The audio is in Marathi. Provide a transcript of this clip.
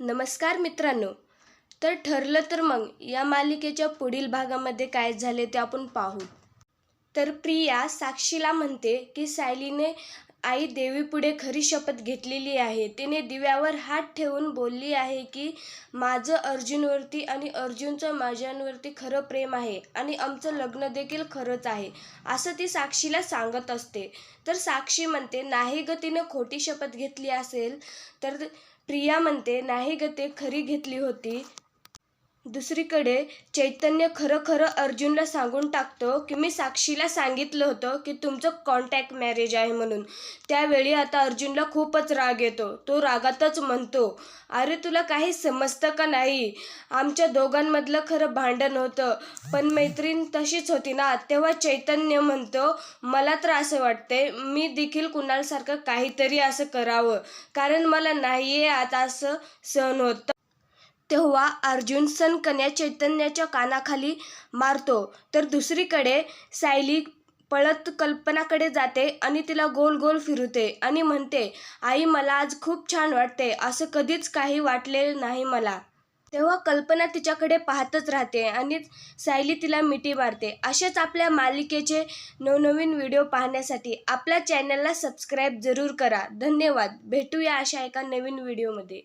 नमस्कार मित्रांनो. तर ठरलं तर मग या मालिकेच्या पुढील भागामध्ये काय झाले ते आपण पाहू. तर प्रिया साक्षीला म्हणते की सायलीने आई देवीपुढे खरी शपथ घेतलेली आहे. तिने दिव्यावर हात ठेवून बोलली आहे की माझं अर्जुनवरती आणि अर्जुनचं माझ्यांवरती खरं प्रेम आहे आणि आमचं लग्न देखील खरंच आहे असं ती साक्षीला सांगत असते. तर साक्षी म्हणते नाही ग तिनं खोटी शपथ घेतली असेल तर प्रिया म्हणते नाही ग ते खरी घेतली होती. दुसरीकडे चैतन्य खरं खरं अर्जुनला सांगून टाकतो की मी साक्षीला सांगितलं होतं की तुमचं कॉन्टॅक्ट मॅरेज आहे म्हणून. त्यावेळी आता अर्जुनला खूपच राग येतो. तो रागातच म्हणतो अरे तुला काही समजतं का नाही? आमच्या दोघांमधलं खरं भांडण होतं. पण मैत्रीण तशीच होती ना. तेव्हा चैतन्य म्हणतो मला तर असं वाटते मी देखील कुणालसारखं काहीतरी असं करावं. कारण मला नाही आहे आता असं सहन होतं. तेव्हा अर्जुन सनकन्या चैतन्याच्या कानाखाली मारतो. तर दुसरीकडे सायली पळत कल्पनाकडे जाते आणि तिला गोल गोल फिरवते आणि म्हणते आई मला आज खूप छान वाटते. असं कधीच काही वाटलेलं नाही मला. तेव्हा कल्पना तिच्याकडे पाहतच राहते आणि सायली तिला मिठी मारते. असेच आपल्या मालिकेचे नवनवीन व्हिडिओ पाहण्यासाठी आपल्या चॅनलला सबस्क्राईब जरूर करा. धन्यवाद. भेटूया अशा एका नवीन व्हिडिओमध्ये.